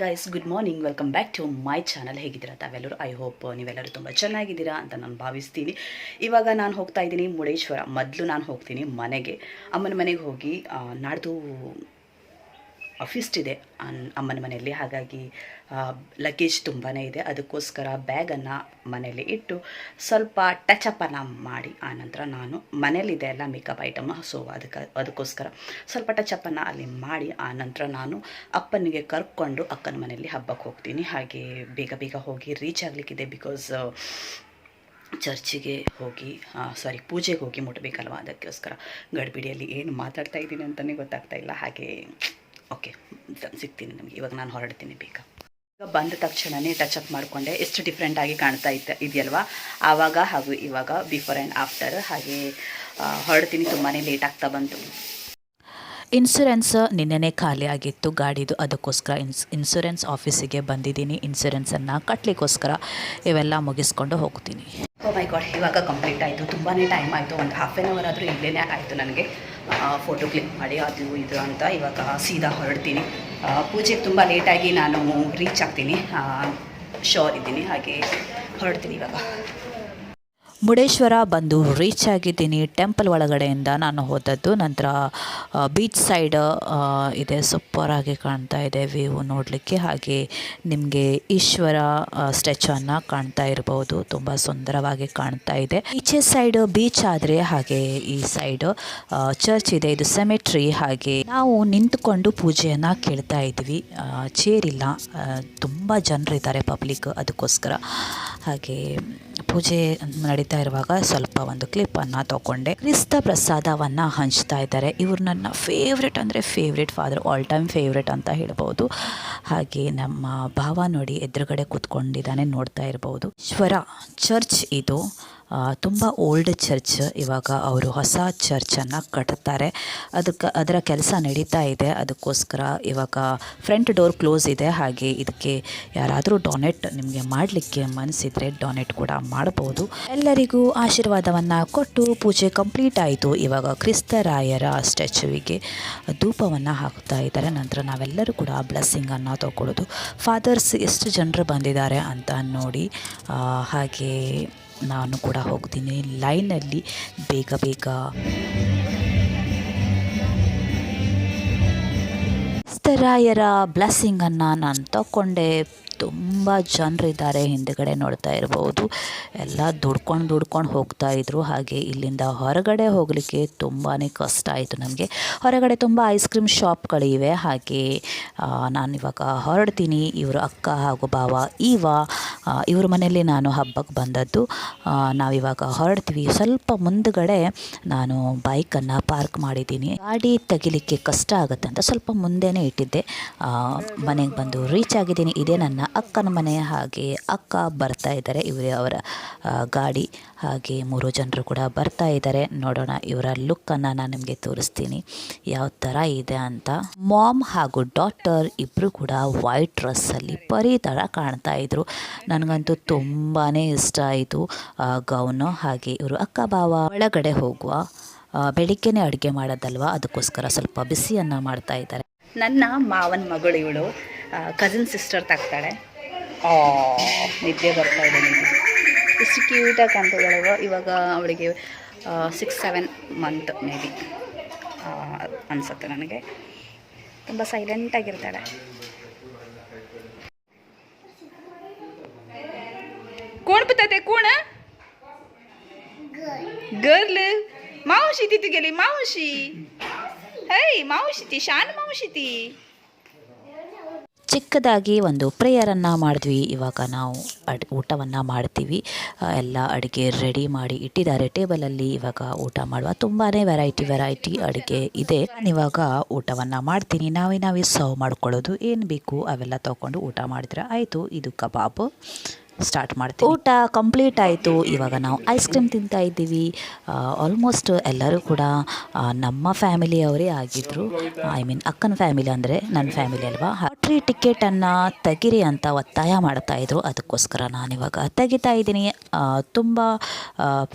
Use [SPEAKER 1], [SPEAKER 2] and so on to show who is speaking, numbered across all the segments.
[SPEAKER 1] Guys good morning welcome back to my channel ಹೇಗಿದ್ದೀರಾ ತಾವೆಲ್ಲರೂ? I hope ನೀವೆಲ್ಲರೂ ತುಂಬ ಚೆನ್ನಾಗಿದ್ದೀರಾ ಅಂತ ನಾನು ಭಾವಿಸ್ತೀನಿ. ಇವಾಗ ನಾನು ಹೋಗ್ತಾ ಇದ್ದೀನಿ ಮುರುಡೇಶ್ವರ. ಮೊದಲು ನಾನು ಹೋಗ್ತೀನಿ ಮನೆಗೆ. ಅಮ್ಮನ ಮನೆಗೆ ಹೋಗಿ ನಾಡ್ದು ಫಿಸ್ಟ್ ಇದೆ ಅಮ್ಮನ ಮನೆಯಲ್ಲಿ. ಹಾಗಾಗಿ ಲಗೇಜ್ ತುಂಬಾ ಇದೆ. ಅದಕ್ಕೋಸ್ಕರ ಬ್ಯಾಗನ್ನು ಮನೆಯಲ್ಲಿ ಇಟ್ಟು ಸ್ವಲ್ಪ ಟಚ್ ಅಪ್ಪನ್ನು ಮಾಡಿ ಆನಂತರ ನಾನು ಮನೇಲಿದೆ ಎಲ್ಲ ಮೇಕಪ್ ಐಟಮ್ ಸೊ ಅದಕ್ಕೆ, ಅದಕ್ಕೋಸ್ಕರ ಸ್ವಲ್ಪ ಟಚ್ ಅಪ್ಪನ್ನು ಅಲ್ಲಿ ಮಾಡಿ ಆನಂತರ ನಾನು ಅಪ್ಪನಿಗೆ ಕರ್ಕೊಂಡು ಅಕ್ಕನ ಮನೆಯಲ್ಲಿ ಹಬ್ಬಕ್ಕೆ ಹೋಗ್ತೀನಿ. ಹಾಗೆ ಬೇಗ ಬೇಗ ಹೋಗಿ ರೀಚ್ ಆಗಲಿಕ್ಕಿದೆ ಬಿಕಾಸ್ ಚರ್ಚಿಗೆ ಹೋಗಿ ಸಾರಿ ಪೂಜೆಗೆ ಹೋಗಿ ಮುಟ್ಟಬೇಕಲ್ವ ಅದಕ್ಕೋಸ್ಕರ ಗಡಿಬಿಡಿಯಲ್ಲಿ ಏನು ಮಾತಾಡ್ತಾ ಇದ್ದೀನಿ ಅಂತಲೇ ಗೊತ್ತಾಗ್ತಾ ಇಲ್ಲ. ಹಾಗೆ ಓಕೆ ಸಿಗ್ತೀನಿ ನಿಮಗೆ. ಇವಾಗ ನಾನು ಹೊರಡ್ತೀನಿ ಬೇಗ ಈಗ ಬಂದ ತಕ್ಷಣವೇ ಅಪ್ ಮಾಡಿಕೊಂಡೆ. ಎಷ್ಟು ಡಿಫ್ರೆಂಟಾಗಿ ಕಾಣ್ತಾ ಇತ್ತು ಇದೆಯಲ್ವಾ? ಆವಾಗ ಹಾಗೂ ಇವಾಗ ಬಿಫೋರ್ ಆ್ಯಂಡ್ ಆಫ್ಟರ್ ಹಾಗೆ ಹೊರಡ್ತೀನಿ. ತುಂಬಾ ಲೇಟ್ ಆಗ್ತಾ ಬಂತು.
[SPEAKER 2] ಇನ್ಸೂರೆನ್ಸ್ ನಿನ್ನೆನೇ ಖಾಲಿ ಆಗಿತ್ತು. ಗಾಡಿದು ಅದಕ್ಕೋಸ್ಕರ ಇನ್ಸ್ ಇನ್ಸೂರೆನ್ಸ್ ಆಫೀಸಿಗೆ ಬಂದಿದ್ದೀನಿ. ಇನ್ಸೂರೆನ್ಸನ್ನು ಕಟ್ಟಲಿಕ್ಕೋಸ್ಕರ ಇವೆಲ್ಲ ಮುಗಿಸ್ಕೊಂಡು ಹೋಗ್ತೀನಿ.
[SPEAKER 1] ಓ ಮೈ ಗಾಡ್ ಇವಾಗ ಕಂಪ್ಲೀಟ್ ಆಯಿತು. ತುಂಬಾ ಟೈಮ್ ಆಯಿತು. ಒಂದು ಹಾಫ್ ಆನ್ ಅವರ್ ಆದರೂ ಇಲ್ಲೇ ಆಯಿತು ನನಗೆ. ಫೋಟೋ ಕ್ಲಿಕ್ ಮಾಡಿ, ಅದು ಇದು ಅಂತ ಇವಾಗ ಸೀದಾ ಹೊರಡ್ತೀನಿ. ಪೂಜೆಗೆ ತುಂಬ ಲೇಟಾಗಿ ನಾನು ರೀಚ್ ಆಗ್ತೀನಿ. ಶೋರ್ ಇದ್ದೀನಿ. ಹಾಗೆ ಹೊರಡ್ತೀನಿ ಇವಾಗ.
[SPEAKER 2] ಮುರುಡೇಶ್ವರ ಬಂದು ರೀಚ್ ಆಗಿದ್ದೀನಿ ಟೆಂಪಲ್ ಒಳಗಡೆಯಿಂದ. ನಾನು ಹೋದದ್ದು ನಂತರ ಬೀಚ್ ಸೈಡ್ ಇದೆ. ಸೂಪರಾಗಿ ಕಾಣ್ತಾ ಇದೆ ವ್ಯೂ ನೋಡಲಿಕ್ಕೆ. ಹಾಗೆ ನಿಮಗೆ ಈಶ್ವರ ಸ್ಟ್ಯಾಚುವನ್ನು ಕಾಣ್ತಾ ಇರಬಹುದು ತುಂಬ ಸುಂದರವಾಗಿ ಕಾಣ್ತಾ ಇದೆ. ಈಚೆ ಸೈಡ್ ಬೀಚ್ ಆದರೆ ಹಾಗೆ ಈ ಸೈಡ್ ಚರ್ಚ್ ಇದೆ. ಇದು ಸೆಮೆಟ್ರಿ ಹಾಗೆ ನಾವು ನಿಂತುಕೊಂಡು ಪೂಜೆಯನ್ನು ಕೇಳ್ತಾ ಇದ್ವಿ. ಚೇರಿಲ್ಲ ತುಂಬ ಜನರಿದ್ದಾರೆ ಪಬ್ಲಿಕ್ ಅದಕ್ಕೋಸ್ಕರ. ಹಾಗೆ ಪೂಜೆ ನಡೀತಾ ಇರುವಾಗ ಸ್ವಲ್ಪ ಒಂದು ಕ್ಲಿಪ್ಪನ್ನು ತಗೊಂಡೆ. ಕ್ರಿಸ್ತ ಪ್ರಸಾದವನ್ನು ಹಂಚ್ತಾ ಇದ್ದಾರೆ. ಇವರು ನನ್ನ ಫೇವ್ರೆಟ್ ಅಂದರೆ favourite father all time favourite ಅಂತ ಹೇಳ್ಬೋದು. ಹಾಗೆ ನಮ್ಮ ಭಾವ ನೋಡಿ ಎದುರುಗಡೆ ಕೂತ್ಕೊಂಡಿದ್ದಾನೆ ನೋಡ್ತಾ ಇರ್ಬೋದು. ಶ್ವರ ಚರ್ಚ್ ಇದು. ತುಂಬ ಓಲ್ಡ್ ಚರ್ಚ್ ಇವಾಗ ಅವರು ಹೊಸ ಚರ್ಚನ್ನು ಕಟ್ತಾರೆ. ಅದಕ್ಕೆ, ಅದರ ಕೆಲಸ ನಡೀತಾ ಇದೆ. ಅದಕ್ಕೋಸ್ಕರ ಇವಾಗ ಫ್ರಂಟ್ ಡೋರ್ ಕ್ಲೋಸ್ ಇದೆ. ಹಾಗೆ ಇದಕ್ಕೆ ಯಾರಾದರೂ ಡೊನೇಟ್ ನಿಮಗೆ ಮಾಡಲಿಕ್ಕೆ ಮನಸ್ಸಿದ್ರೆ ಡೊನೇಟ್ ಕೂಡ ಮಾಡ್ಬೋದು. ಎಲ್ಲರಿಗೂ ಆಶೀರ್ವಾದವನ್ನು ಕೊಟ್ಟು ಪೂಜೆ ಕಂಪ್ಲೀಟ್ ಆಯಿತು. ಇವಾಗ ಕ್ರಿಸ್ತರಾಯರ ಸ್ಟ್ಯಾಚುವಿಗೆ ಧೂಪವನ್ನು ಹಾಕ್ತಾ ಇದ್ದಾರೆ. ನಂತರ ನಾವೆಲ್ಲರೂ ಕೂಡ ಬ್ಲೆಸ್ಸಿಂಗನ್ನು ತಗೊಳ್ಳೋದು. ಫಾದರ್ಸ್ ಎಷ್ಟು ಜನರು ಬಂದಿದ್ದಾರೆ ಅಂತ ನೋಡಿ ಹಾಗೆ ನಾನು ಕೂಡ ಹೋಗ್ತೀನಿ. ಲೈನಲ್ಲಿ ಬೇಗ ಬೇಗ. ಸ್ತರಾಯರ ಬ್ಲೆಸ್ಸಿಂಗನ್ನು ನಾನು ತಗೊಂಡೆ. ತುಂಬ ಜನರಿದ್ದಾರೆ ಹಿಂದುಗಡೆ ನೋಡ್ತಾ ಇರ್ಬೋದು. ಎಲ್ಲ ದುಡ್ಕೊಂಡು ದುಡ್ಕೊಂಡು ಹೋಗ್ತಾ ಇದ್ರು. ಹಾಗೆ ಇಲ್ಲಿಂದ ಹೊರಗಡೆ ಹೋಗಲಿಕ್ಕೆ ತುಂಬಾ ಕಷ್ಟ ಆಯಿತು ನಮಗೆ. ಹೊರಗಡೆ ತುಂಬ ಐಸ್ ಕ್ರೀಮ್ ಶಾಪ್ಗಳಿವೆ ಹಾಗೆ ನಾನು ಇವಾಗ ಹೊರಡ್ತೀನಿ. ಇವರು ಅಕ್ಕ ಹಾಗೂ ಭಾವ, ಈವ ಇವ್ರ ಮನೆಯಲ್ಲಿ ನಾನು ಹಬ್ಬಕ್ಕೆ ಬಂದದ್ದು. ನಾವಿವಾಗ ಹೊರಡ್ತೀವಿ. ಸ್ವಲ್ಪ ಮುಂದುಗಡೆ ನಾನು ಬೈಕನ್ನು ಪಾರ್ಕ್ ಮಾಡಿದ್ದೀನಿ. ಗಾಡಿ ತೆಗಿಲಿಕ್ಕೆ ಕಷ್ಟ ಆಗುತ್ತೆ ಅಂತ ಸ್ವಲ್ಪ ಮುಂದೆನೇ ಇಟ್ಟಿದ್ದೆ. ಮನೆಗೆ ಬಂದು ರೀಚ್ ಆಗಿದ್ದೀನಿ. ಇದೇ ನನ್ನ ಅಕ್ಕನ ಮನೆ ಹಾಗೆ ಅಕ್ಕ ಬರ್ತಾ ಇದ್ದಾರೆ. ಇವರೇ ಅವರ ಗಾಡಿ ಹಾಗೆ ಮೂರು ಜನರು ಕೂಡ ಬರ್ತಾ ಇದ್ದಾರೆ. ನೋಡೋಣ ಇವರ ಲುಕ್ಕನ್ನು ನಾನು ನಿಮಗೆ ತೋರಿಸ್ತೀನಿ. ಯಾವ ಥರ ಇದೆ ಅಂತ. ಮಾಮ್ ಹಾಗೂ ಡಾಟರ್ ಇಬ್ಬರು ಕೂಡ ವೈಟ್ ಡ್ರೆಸ್ಸಲ್ಲಿ ಪರಿ ಥರ ಕಾಣ್ತಾ ಇದ್ರು. ನನಗಂತೂ ತುಂಬಾ ಇಷ್ಟ ಆಯಿತು. ಗೌನು ಹಾಗೆ ಇವರು ಅಕ್ಕ ಭಾವ ಒಳಗಡೆ ಹೋಗುವ ಬೆಳಿಗ್ಗೆನೇ ಅಡುಗೆ ಮಾಡೋದಲ್ವ? ಅದಕ್ಕೋಸ್ಕರ ಸ್ವಲ್ಪ ಬಿಸಿಯನ್ನು ಮಾಡ್ತಾ ಇದ್ದಾರೆ.
[SPEAKER 1] ನನ್ನ ಮಾವನ ಮಗಳು ಇವಳು. ಕಸಿನ್ ಸಿಸ್ಟರ್ ತಾಕ್ತಾಳೆ ಆ ನಿದ್ದೆ ಬರ್ತಾ ಇದೆ ನಿಮಗೆ. ಎಷ್ಟು ಕ್ಯೂಟಾಗಿ ಕಾಣ್ತಿದ್ದಾಳವ ಇವಾಗ ಅವಳಿಗೆ six seven month maybe ಅನಿಸುತ್ತೆ ನನಗೆ. ತುಂಬ ಸೈಲೆಂಟಾಗಿರ್ತಾಳೆ ಕೋಣ ಬರ್ತೈತೆ ಕೋಣ? ಗರ್ಲ್. ಮಾವುಷಿ ತಿತ್ತಿಗೆಲಿ ಮಾವಶಿ. ಹೇ ಮಾವಶಿತಿ ಶಾನ್ ಮಾವಶಿತಿ
[SPEAKER 2] ಚಿಕ್ಕದಾಗಿ ಒಂದು ಪ್ರೇಯರನ್ನು ಮಾಡಿದ್ವಿ. ಇವಾಗ ನಾವು ಅಡ್, ಊಟವನ್ನು ಮಾಡ್ತೀವಿ. ಎಲ್ಲ ಅಡುಗೆ ರೆಡಿ ಮಾಡಿ ಇಟ್ಟಿದ್ದಾರೆ. ಟೇಬಲಲ್ಲಿ ಇವಾಗ ಊಟ ಮಾಡುವ ತುಂಬಾ ವೆರೈಟಿ ವೆರೈಟಿ ಅಡುಗೆ ಇದೆ. ಇವಾಗ ಊಟವನ್ನು ಮಾಡ್ತೀನಿ. ನಾವೇ ನಾವೇ ಸರ್ವ್ ಮಾಡ್ಕೊಳ್ಳೋದು. ಏನು ಬೇಕು ಅವೆಲ್ಲ ತೊಗೊಂಡು ಊಟ ಮಾಡಿದ್ರೆ ಆಯಿತು. ಇದು ಕಬಾಬ್. ಸ್ಟಾರ್ಟ್ ಮಾಡ್ತೀವಿ ಊಟ ಕಂಪ್ಲೀಟ್ ಆಯಿತು. ಇವಾಗ ನಾವು ಐಸ್ ಕ್ರೀಮ್ ತಿಂತಾ ಇದ್ದೀವಿ. ಆಲ್ಮೋಸ್ಟ್ ಎಲ್ಲರೂ ಕೂಡ ನಮ್ಮ ಫ್ಯಾಮಿಲಿಯವರೇ ಆಗಿದ್ದರು ಐ ಮೀನ್ ಅಕ್ಕನ ಫ್ಯಾಮಿಲಿ ಅಂದರೆ ನನ್ನ ಫ್ಯಾಮಿಲಿ ಅಲ್ವಾ? ಎಂಟ್ರಿ ಟಿಕೆಟನ್ನು ತೆಗಿರಿ ಅಂತ ಒತ್ತಾಯ ಮಾಡ್ತಾಯಿದ್ರು ಅದಕ್ಕೋಸ್ಕರ ನಾನಿವಾಗ ತೆಗಿತಾ ಇದ್ದೀನಿ. ತುಂಬ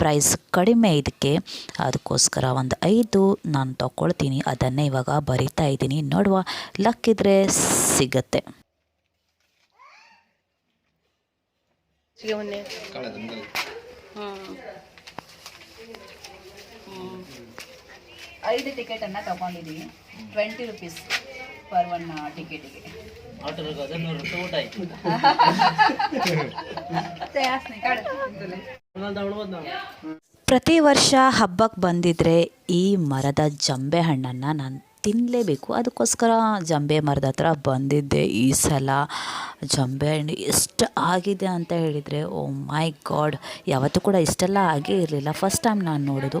[SPEAKER 2] ಪ್ರೈಸ್ ಕಡಿಮೆ ಇದಕ್ಕೆ. ಅದಕ್ಕೋಸ್ಕರ ಒಂದು ಐದು ನಾನು ತಗೊಳ್ತೀನಿ. ಅದನ್ನೇ ಇವಾಗ ಬರಿತಾ ಇದ್ದೀನಿ. ನೋಡುವ
[SPEAKER 1] ಲಕ್ ಇದ್ರೆ
[SPEAKER 3] ಸಿಗತ್ತೆ. ಹ್ಞೂ
[SPEAKER 1] ಐದು ಟಿಕೆಟನ್ನು ತಗೊಂಡಿದ್ದೀನಿ ಟ್ವೆಂಟಿ ರುಪೀಸ್ ಪರ್ ಒನ್ ಟಿಕೆಟಿಗೆ.
[SPEAKER 2] ಪ್ರತಿ ವರ್ಷ ಹಬ್ಬಕ್ಕೆ ಬಂದಿದ್ರೆ ಈ ಮರದ ಜಂಬೆ ಹಣ್ಣನ್ನು ನಾನು ತಿನ್ನಲೇಬೇಕು. ಅದಕ್ಕೋಸ್ಕರ ಜಂಬೆ ಮರದ ಹತ್ರ ಬಂದಿದ್ದೆ. ಈ ಸಲ ಜಂಬೆ ಹಣ್ಣು ಎಷ್ಟು ಆಗಿದೆ ಅಂತ ಹೇಳಿದರೆ ಓ ಮೈ ಗಾಡ್ ಯಾವತ್ತೂ ಕೂಡ ಇಷ್ಟೆಲ್ಲ ಆಗೇ ಇರಲಿಲ್ಲ. ಫಸ್ಟ್ ಟೈಮ್ ನಾನು ನೋಡೋದು.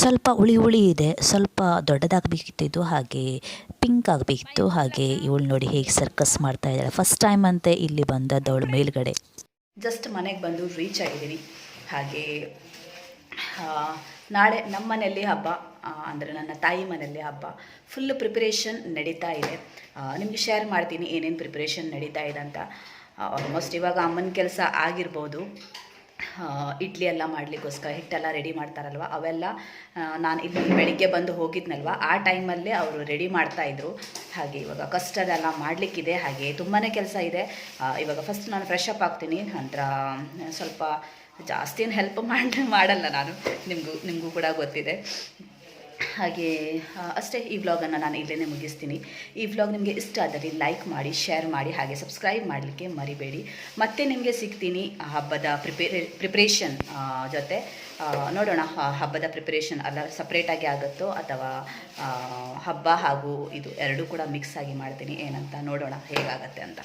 [SPEAKER 2] ಸ್ವಲ್ಪ ಹುಳಿ ಹುಳಿ ಇದೆ, ಸ್ವಲ್ಪ ದೊಡ್ಡದಾಗಬೇಕಿತ್ತು, ಹಾಗೆ ಪಿಂಕ್ ಆಗಬೇಕಿತ್ತು, ಹಾಗೆ ಇವಳು ನೋಡಿ ಹೇಗೆ ಸರ್ಕಸ್ ಮಾಡ್ತಾ ಇದ್ದಾಳೆ. ಫಸ್ಟ್ ಟೈಮ್ ಅಂತೆ ಇಲ್ಲಿ ಬಂದದ್ದವಳು ಮೇಲ್ಗಡೆ.
[SPEAKER 1] ಜಸ್ಟ್ ಮನೆಗೆ ಬಂದು ರೀಚ್ ಆಗಿದ್ದೀನಿ. ಹಾಗೆ ನಾಳೆ ನಮ್ಮ ಮನೆಯಲ್ಲಿ ಹಬ್ಬ ಅಂದರೆ ನನ್ನ ತಾಯಿ ಮನೆಯಲ್ಲಿ ಹಬ್ಬ. ಫುಲ್ ಪ್ರಿಪ್ರೇಷನ್ ನಡೀತಾ ಇದೆ. ನಿಮಗೆ ಶೇರ್ ಮಾಡ್ತೀನಿ ಏನೇನು ಪ್ರಿಪ್ರೇಷನ್ ನಡೀತಾ ಇದೆ ಅಂತ. ಆಲ್ಮೋಸ್ಟ್ ಇವಾಗ ಅಮ್ಮನ ಕೆಲಸ ಆಗಿರ್ಬೋದು. ಇಡ್ಲಿ ಎಲ್ಲ ಮಾಡಲಿಕ್ಕೋಸ್ಕರ ಹಿಟ್ಟೆಲ್ಲ ರೆಡಿ ಮಾಡ್ತಾರಲ್ವ? ಅವೆಲ್ಲ ನಾನು ಇಲ್ಲಿ ಬೆಳಿಗ್ಗೆ ಬಂದು ಹೋಗಿದ್ನಲ್ವ? ಆ ಟೈಮಲ್ಲೇ ಅವರು ರೆಡಿ ಮಾಡ್ತಾಯಿದ್ರು ಹಾಗೆ ಇವಾಗ ಕಸ್ಟರ್ಡ್ ಎಲ್ಲ ಮಾಡಲಿಕ್ಕಿದೆ. ಹಾಗೆ ತುಂಬಾ ಕೆಲಸ ಇದೆ. ಇವಾಗ ಫಸ್ಟ್ ನಾನು ಫ್ರೆಶ್ ಅಪ್ ಆಗ್ತೀನಿ. ನಂತರ ಸ್ವಲ್ಪ ಜಾಸ್ತಿ ಹೆಲ್ಪ್ ಮಾಡಿ, ಮಾಡಲ್ಲ ನಾನು. ನಿಮಗೂ ನಿಮಗೂ ಕೂಡ ಗೊತ್ತಿದೆ. ಹಾಗೆ ಅಷ್ಟೇ ಈ ವ್ಲಾಗನ್ನು ನಾನು ಇಲ್ಲೇ ಮುಗಿಸ್ತೀನಿ. ಈ ವ್ಲಾಗ್ ನಿಮಗೆ ಇಷ್ಟ ಆದರೆ ಲೈಕ್ ಮಾಡಿ ಶೇರ್ ಮಾಡಿ, ಹಾಗೆ ಸಬ್ಸ್ಕ್ರೈಬ್ ಮಾಡಲಿಕ್ಕೆ ಮರಿಬೇಡಿ. ಮತ್ತೆ ನಿಮಗೆ ಸಿಗ್ತೀನಿ ಹಬ್ಬದ ಪ್ರಿಪೇ ಪ್ರಿಪ್ರೇಷನ್ ಜೊತೆ. ನೋಡೋಣ ಹಬ್ಬದ ಪ್ರಿಪ್ರೇಷನ್ ಅಲ್ಲ ಸಪ್ರೇಟಾಗಿ ಆಗುತ್ತೋ ಅಥವಾ ಹಬ್ಬ ಹಾಗೂ ಇದು ಎರಡೂ ಕೂಡ ಮಿಕ್ಸ್ ಆಗಿ ಮಾಡ್ತೀನಿ. ಏನಂತ ನೋಡೋಣ ಹೇಗಾಗತ್ತೆ ಅಂತ.